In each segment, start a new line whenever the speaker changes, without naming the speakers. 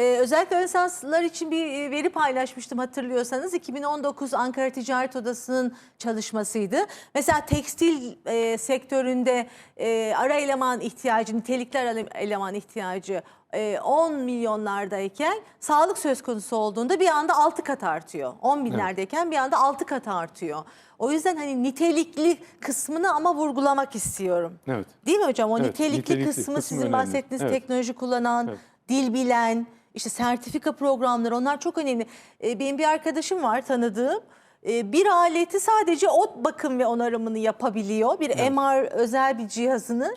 Ee, özellikle ön lisanslar için bir e, veri paylaşmıştım hatırlıyorsanız. 2019 Ankara Ticaret Odası'nın çalışmasıydı. Mesela tekstil e, sektöründe e, ara eleman ihtiyacı, nitelikli ara eleman ihtiyacı e, 10 milyonlardayken sağlık söz konusu olduğunda bir anda 6 kat artıyor. 10 binlerdeyken bir anda 6 kat artıyor. O yüzden hani nitelikli kısmını ama vurgulamak istiyorum.
Evet.
Değil mi hocam? O
Evet,
nitelikli,
nitelikli
kısmı
kısmı
sizin
önemli.
bahsettiğiniz
Evet.
teknoloji kullanan,
Evet.
dil bilen, işte sertifika programları onlar çok önemli. Ee, benim bir arkadaşım var tanıdığım. Ee, bir aleti sadece o bakım ve onarımını yapabiliyor. Bir MR özel bir cihazını.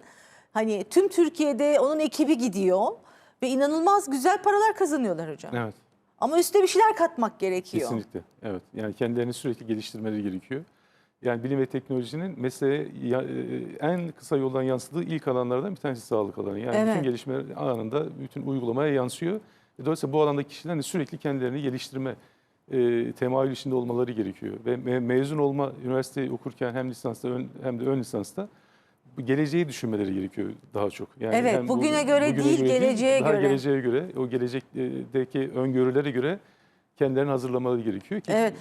Hani tüm Türkiye'de onun ekibi gidiyor ve inanılmaz güzel paralar kazanıyorlar hocam.
Evet.
Ama üstüne bir şeyler katmak gerekiyor.
Kesinlikle. Evet. Yani kendilerini sürekli geliştirmeleri gerekiyor. Yani bilim ve teknolojinin mesleğe e, en kısa yoldan yansıdığı ilk alanlardan bir tanesi sağlık alanı. Yani
Evet.
bütün gelişmeler anında bütün uygulamaya yansıyor. Dolayısıyla bu alanda kişilerin sürekli kendilerini geliştirme e, temayül içinde olmaları gerekiyor. Ve me- mezun olma, üniversite okurken hem lisansta ön- hem de ön lisansta geleceği düşünmeleri gerekiyor daha çok. Yani
Evet,
hem bu-
bugüne göre değil, geleceğe
daha
göre.
geleceğe göre, o gelecekteki öngörülere göre kendilerini hazırlamaları gerekiyor ki
Evet.